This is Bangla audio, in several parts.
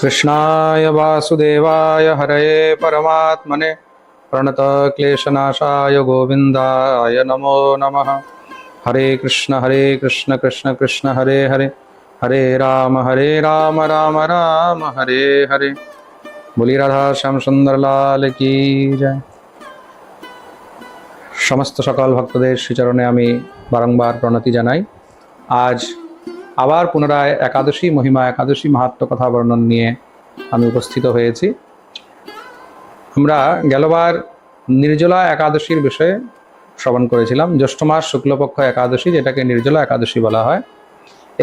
कृष्णाय वासुदेवाय हरये परमात्मने प्रणतक्लेशनाशाय गोविन्दाय नमो नमः हरे कृष्ण हरे कृष्ण कृष्ण कृष्ण हरे हरे हरे राम हरे राम राम राम हरे हरे बोली राधा श्याम सुंदर लाल की জয় সমস্ত সকল ভক্তদের শ্রীচরণে আমি বারংবার প্রণতি জানাই আজ আবার পুনরায় একাদশী, মহিমা একাদশী, মাহাত্ম কথা বর্ণন নিয়ে আমি উপস্থিত হয়েছি। আমরা গেলবার নির্জলা একাদশীর বিষয়ে শ্রবণ করেছিলাম। জ্যৈষ্ঠ মাস শুক্লপক্ষ একাদশী, যেটাকে নির্জলা একাদশী বলা হয়।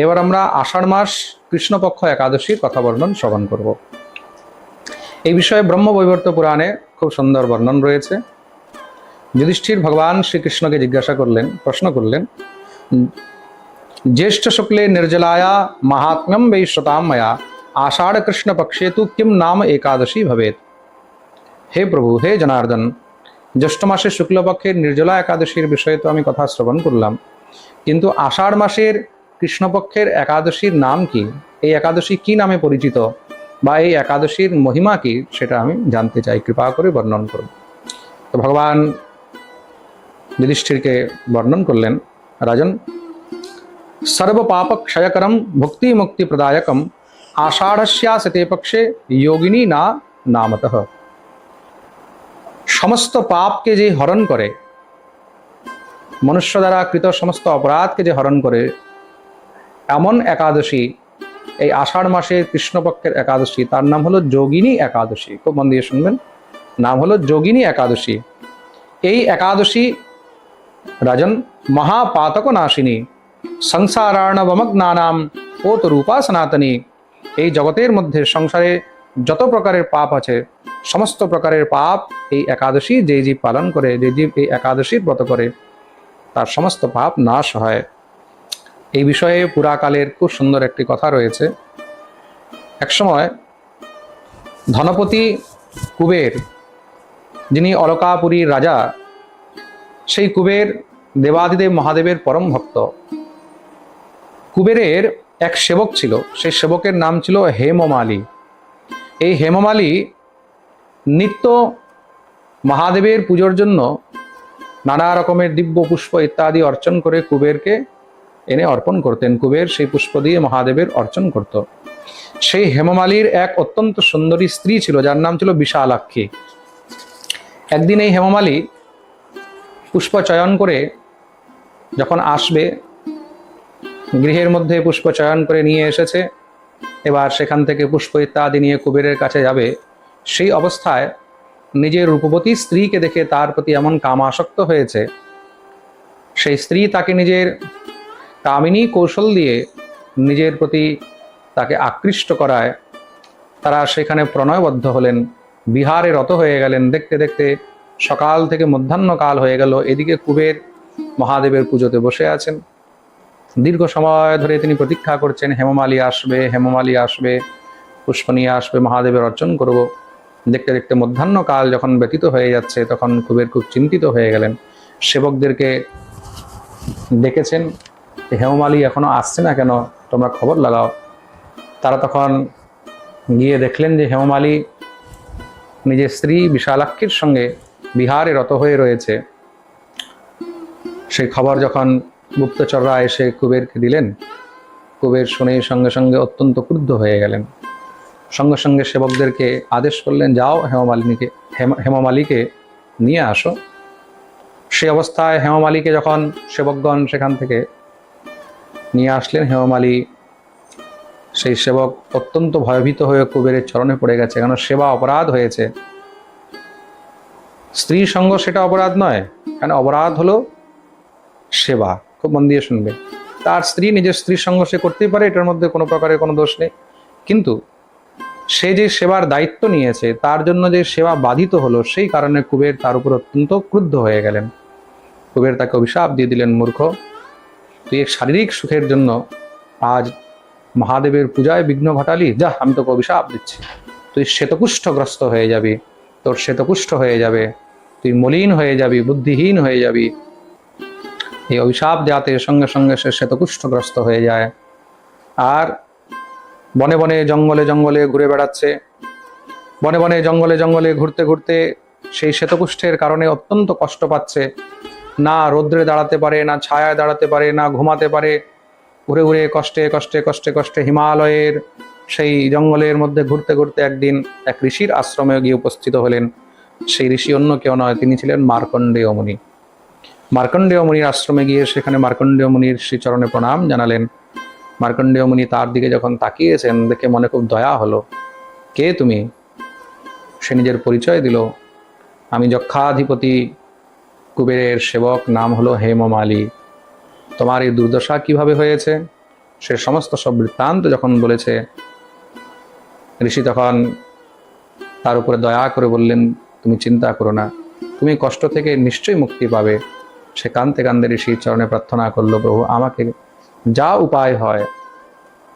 এবার আমরা আষাঢ় মাস কৃষ্ণপক্ষ একাদশীর কথা বর্ণন শ্রবণ করব। এই বিষয়ে ব্রহ্মবৈবর্ত পুরাণে খুব সুন্দর বর্ণন রয়েছে। যুধিষ্ঠির ভগবান শ্রীকৃষ্ণকে জিজ্ঞাসা করলেন, প্রশ্ন করলেন ज्येष्ठ शुक्ले निर्जलाया महात्म्यम वै श्रुताम मया आषाढ़ कृष्ण पक्षे तु किम नाम एकादशी भवेत হে প্রভু হে জনার্দন জ্যৈষ্ঠ মাসের শুক্লপক্ষের নির্জলা একাদশীর বিষয়ে তো আমি কথা শ্রবণ করলাম কিন্তু আষাঢ় মাসের কৃষ্ণপক্ষের একাদশীর নাম কি এই একাদশী কি নামে পরিচিত বা এই একাদশীর মহিমা কি সেটা আমি জানতে চাই কৃপা করে বর্ণন করুন তো ভগবান যুধিষ্ঠিরকে বর্ণন করলেন রাজন सर्व पाप क्षयकरम भुक्ति मुक्ति प्रदायकम आषाढ़स्यासते पक्षे योगिनी না নামতঃ সমস্ত পাপকে যে হরণ করে মনুষ্য দ্বারা কৃত সমস্ত অপরাধকে যে হরণ করে এমন একাদশী এই আষাঢ় মাসের কৃষ্ণপক্ষের একাদশী তার নাম হলো যোগিনী একাদশী খুব মন দিয়ে শুনবেন নাম হলো যোগিনী একাদশী এই একাদশী রাজন মহাপাতক নাশিনী সংসারার্ণবমগ্নানাম রূপা সনাতনী এই জগতের মধ্যে সংসারে যত প্রকারের পাপ আছে, সমস্ত প্রকারের পাপ এই একাদশী যে জীব পালন করে, যে জীব এই একাদশীর ব্রত করে, তার সমস্ত পাপ নাশ হয়। এই বিষয়ে পুরাকালের খুব সুন্দর একটি কথা রয়েছে। একসময় ধনপতি কুবের, যিনি অলকাপুরীর রাজা, সেই কুবের দেবাদিদেব মহাদেবের পরম ভক্ত। কুবেরের এক সেবক ছিল। সেই সেবকের নাম ছিল হেমমালি এই হেমমালি নিত্য মহাদেবের পুজোর জন্য নানা রকমের দিব্য পুষ্প ইত্যাদি অর্চন করে কুবেরকে এনে অর্পণ করতেন। কুবের সেই পুষ্প দিয়ে মহাদেবের অর্চন করত। সেই হেমমালির এক অত্যন্ত সুন্দরী স্ত্রী ছিল, যার নাম ছিল বিশালাক্ষী। একদিন এই হেমমালি পুষ্প চয়ন করে যখন আসবে গৃহের মধ্যে পুষ্প চয়ন করে নিয়ে এসেছে। এবার সেখান থেকে পুষ্প ইত্যাদি নিয়ে কুবেরের কাছে যাবে। সেই অবস্থায় নিজের রূপবতী স্ত্রীকে দেখে তার প্রতি এমন কাম আসক্ত হয়েছে। সেই স্ত্রী তাকে নিজের কামিনী কৌশল দিয়ে নিজের প্রতি তাকে আকৃষ্ট করায়। তারা সেখানে প্রণয়বদ্ধ হলেন। বিহারে রত হয়ে গেলেন। দেখতে দেখতে সকাল থেকে মধ্যাহ্নকাল হয়ে গেল। এদিকে কুবের মহাদেবের পুজোতে বসে আছেন। দীর্ঘ সময় ধরে তিনি প্রতীক্ষা করছেন, হেমমালী আসবে হেমমালী আসবে, পুষ্প নিয়ে আসবে, মহাদেবের অর্চন করব। দেখতে দেখতে মধ্যাহ্নকাল যখন ব্যতীত হয়ে যাচ্ছে, তখন কুবের খুব চিন্তিত হয়ে গেলেন। সেবকদেরকে যে হেমমালী এখনও আসছে না কেন, তোমরা খবর লাগাও। তারা তখন গিয়ে দেখলেন যে হেমমালী নিজের স্ত্রী বিশালাক্ষীর সঙ্গে বিহারে রত হয়ে রয়েছে। সেই খবর যখন গুপ্তচররা এসে কুবেরকে দিলেন। কুবের শুনে সঙ্গে সঙ্গে অত্যন্ত ক্রুদ্ধ হয়ে গেলেন। সঙ্গে সঙ্গে সেবকদেরকে আদেশ করলেন, যাও হেমমালিনীকে হেম- হেমমালিকে নিয়ে আসো। সে অবস্থায় হেমমালিকে যখন সেবকগণ সেখান থেকে নিয়ে আসলেন হেমমালি সেই সেবক অত্যন্ত ভয়ভীত হয়ে কুবেরের চরণে পড়ে গেছে। কেন? সেবা অপরাধ হয়েছে। স্ত্রী সঙ্গ সেটা অপরাধ নয়। কেন? অপরাধ হলো সেবা। মন দিয়ে শুনবে। তার স্ত্রী নিজের স্ত্রীর সঙ্গ সে করতেই পারে, এটার মধ্যে কোনো প্রকারের কোনো দোষ নেই। কিন্তু সে যে সেবার দায়িত্ব নিয়েছে, তার জন্য যে সেবা বাধিত হলো, সেই কারণে কুবের তার উপর অত্যন্ত ক্রুদ্ধ হয়ে গেলেন। কুবের তাকে অভিশাপ দিয়ে দিলেন, মূর্খ। তুই শারীরিক সুখের জন্য আজ মহাদেবের পূজায় বিঘ্ন ঘটালি, যা, আমি তোকে অভিশাপ দিচ্ছি। তুই শ্বেতকুষ্ঠগ্রস্ত হয়ে যাবি, তোর শ্বেতকুষ্ঠ হয়ে যাবে, তুই মলিন হয়ে যাবি, বুদ্ধিহীন হয়ে যাবি এই অভিশাপ যাতে সঙ্গে সঙ্গে সে শ্বেতকুষ্ঠগ্রস্ত হয়ে যায়। আর বনে বনে জঙ্গলে জঙ্গলে ঘুরে বেড়াচ্ছে। বনে বনে জঙ্গলে জঙ্গলে ঘুরতে ঘুরতে সেই শ্বেতকুষ্ঠের কারণে অত্যন্ত কষ্ট পাচ্ছে। না রৌদ্রে দাঁড়াতে পারে, না ছায়ায় দাঁড়াতে পারে, না ঘুমাতে পারে। ঘুরে ঘুরে কষ্টে কষ্টে কষ্টে কষ্টে হিমালয়ের সেই জঙ্গলের মধ্যে ঘুরতে ঘুরতে একদিন এক ঋষির আশ্রমে গিয়ে উপস্থিত হলেন। সেই ঋষি অন্য কেউ নয়, তিনি ছিলেন মার্কণ্ডেয় মুনি। মার্কণ্ডেয় মুনির আশ্রমে গিয়ে সেখানে মার্কণ্ডেয় মুনির শ্রীচরণে প্রণাম জানালেন। মার্কণ্ডেয় মুনি তার দিকে যখন তাকিয়েছেন, দেখে মনে খুব দয়া হলো। কে তুমি? সে নিজের পরিচয় দিল। আমি যক্ষাধিপতি কুবেরের সেবক, নাম হলো হেমমালি। তোমার এই দুর্দশা কীভাবে হয়েছে? সে সমস্ত সব বৃত্তান্ত যখন বলেছে, ঋষি তখন তার উপরে দয়া করে বললেন, তুমি চিন্তা করো না। তুমি কষ্ট থেকে নিশ্চয়ই মুক্তি পাবে। সে কান্দতে কান্দে ঋষির চরণে প্রার্থনা করল, প্রভু, আমাকে যা উপায় হয়,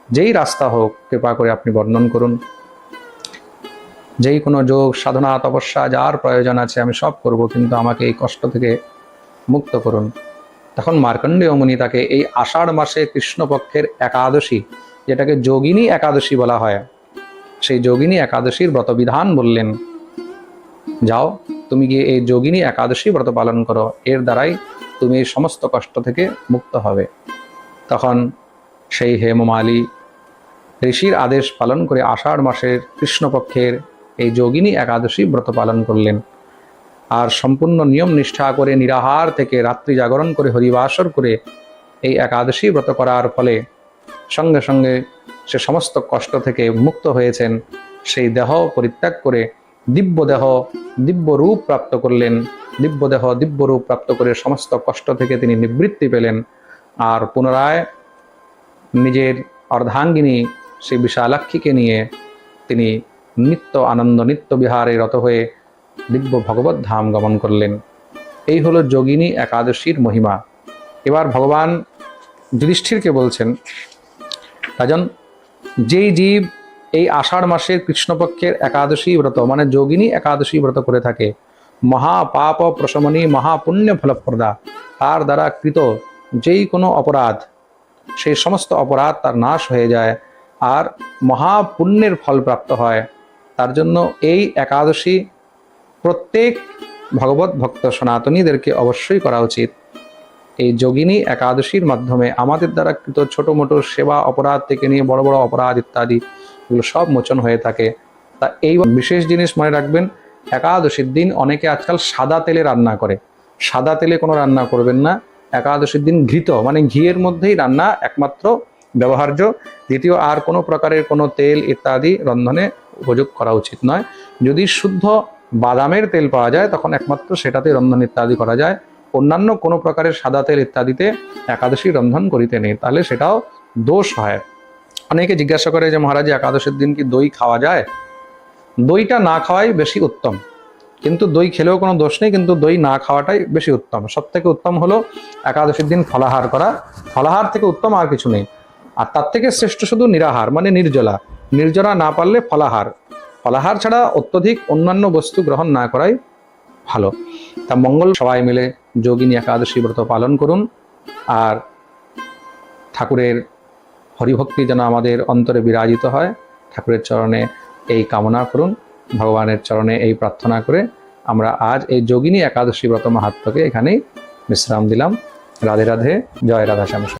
যেই রাস্তা হোক, কৃপা করে আপনি বর্ণন করুন। যেই কোনো যোগ, সাধনা, তপস্যা, যার প্রয়োজন আছে, আমি সব করব, কিন্তু আমাকে এই কষ্ট থেকে মুক্ত করুন। তখন মার্কণ্ডেয় মুনি তাকে এই আষাঢ় মাসে কৃষ্ণপক্ষের একাদশী, যেটাকে যোগিনী একাদশী বলা হয়, সেই যোগিনী একাদশীর ব্রতবিধান বললেন, যাও, তুমি গিয়ে এই যোগিনী একাদশী ব্রত পালন করো। এর দ্বারাই তুমি সমস্ত কষ্ট থেকে মুক্ত হবে। তখন সেই হেমমালি ঋষির আদেশ পালন করে আষাঢ় মাসের কৃষ্ণপক্ষের এই যোগিনী একাদশী ব্রত পালন করলেন। আর সম্পূর্ণ নিয়ম নিষ্ঠা করে নিরাহার থেকে রাত্রি জাগরণ করে হরিবাসর করে এই একাদশী ব্রত করার ফলে সঙ্গে সঙ্গে সে সমস্ত কষ্ট থেকে মুক্ত হয়েছেন। সেই দেহ পরিত্যাগ করে দিব্য দেহ দিব্য রূপ প্রাপ্ত করলেন। দিব্য দেহ দিব্য রূপ প্রাপ্ত করে সমস্ত কষ্ট থেকে তিনি নিবৃত্তি পেলেন আর পুনরায় নিজের অর্ধাঙ্গিনী সেই বিশালাক্ষীকে নিয়ে তিনি নিত্য আনন্দ, নিত্য বিহারে রত হয়ে দিব্য ভগবত ধাম গমন করলেন। এই হলো যোগিনী একাদশীর মহিমা। এবার ভগবান যুধিষ্ঠিরকে বলছেন, রাজন, যেই জীব এই আষাঢ় মাসের কৃষ্ণপক্ষের একাদশী ব্রত মানে যোগিনী একাদশী ব্রত করে থাকে মহাপাপ প্রশমনী মহাপুণ্য ফলপ্রদা তার দ্বারা কৃত যেই কোনো অপরাধ, সেই সমস্ত অপরাধ তার নাশ হয়ে যায় আর মহাপুণ্যের ফল প্রাপ্ত হয়। তার জন্য এই একাদশী প্রত্যেক ভগবত ভক্ত সনাতনীদেরকে অবশ্যই করা উচিত। এই যোগিনী একাদশীর মাধ্যমে আমাদের দ্বারা কৃত ছোট মোটো সেবা অপরাধ থেকে নিয়ে বড় বড় অপরাধ ইত্যাদি, এগুলো সব মোচন হয়ে থাকে। তা এই বিশেষ জিনিস মনে রাখবেন একাদশীর দিন অনেকে আজকাল সাদা তেলে রান্না করে। সাদা তেলে কোনো রান্না করবেন না। একাদশীর দিন ঘৃত মানে ঘিয়ের মধ্যেই রান্না একমাত্র ব্যবহার্য। দ্বিতীয়, আর কোনো প্রকারের কোনো তেল ইত্যাদি রন্ধনে উপযোগ করা উচিত নয়। যদি শুদ্ধ বাদামের তেল পাওয়া যায়, তখন একমাত্র সেটাতে রন্ধন ইত্যাদি করা যায়। অন্যান্য কোনো প্রকারের সাদা তেল ইত্যাদিতে একাদশী রন্ধন করিতে নেই, তাহলে সেটাও দোষ হয়। অনেকে জিজ্ঞাসা করে যে, মহারাজ, একাদশীর দিন কি দই খাওয়া যায়? দইটা না খাওয়াই বেশি উত্তম। কিন্তু দই খেলেও কোনো দোষ নেই, কিন্তু দই না খাওয়াটাই বেশি উত্তম। সব থেকে উত্তম হলো একাদশীর দিন ফলাহার করা। ফলাহার থেকে উত্তম আর কিছু নেই। আর তার থেকে শ্রেষ্ঠ শুধু নিরাহার মানে নির্জলা। নির্জলা না পারলে ফলাহার। ফলাহার ছাড়া অত্যধিক অন্যান্য বস্তু গ্রহণ না করাই ভালো। তা মঙ্গল সবাই মিলে যোগিনী একাদশী ব্রত পালন করুন। আর ঠাকুরের হরিভক্তি যেন আমাদের অন্তরে বিরাজিত হয়। ঠাকুরের চরণে এই কামনা করুন, ভগবানের চরণে এই প্রার্থনা করে আমরা আজ এই যোগিনী একাদশী ব্রত মাহাত্মকে এখানেই বিশ্রাম দিলাম। রাধে রাধে, জয় রাধা শ্যাম।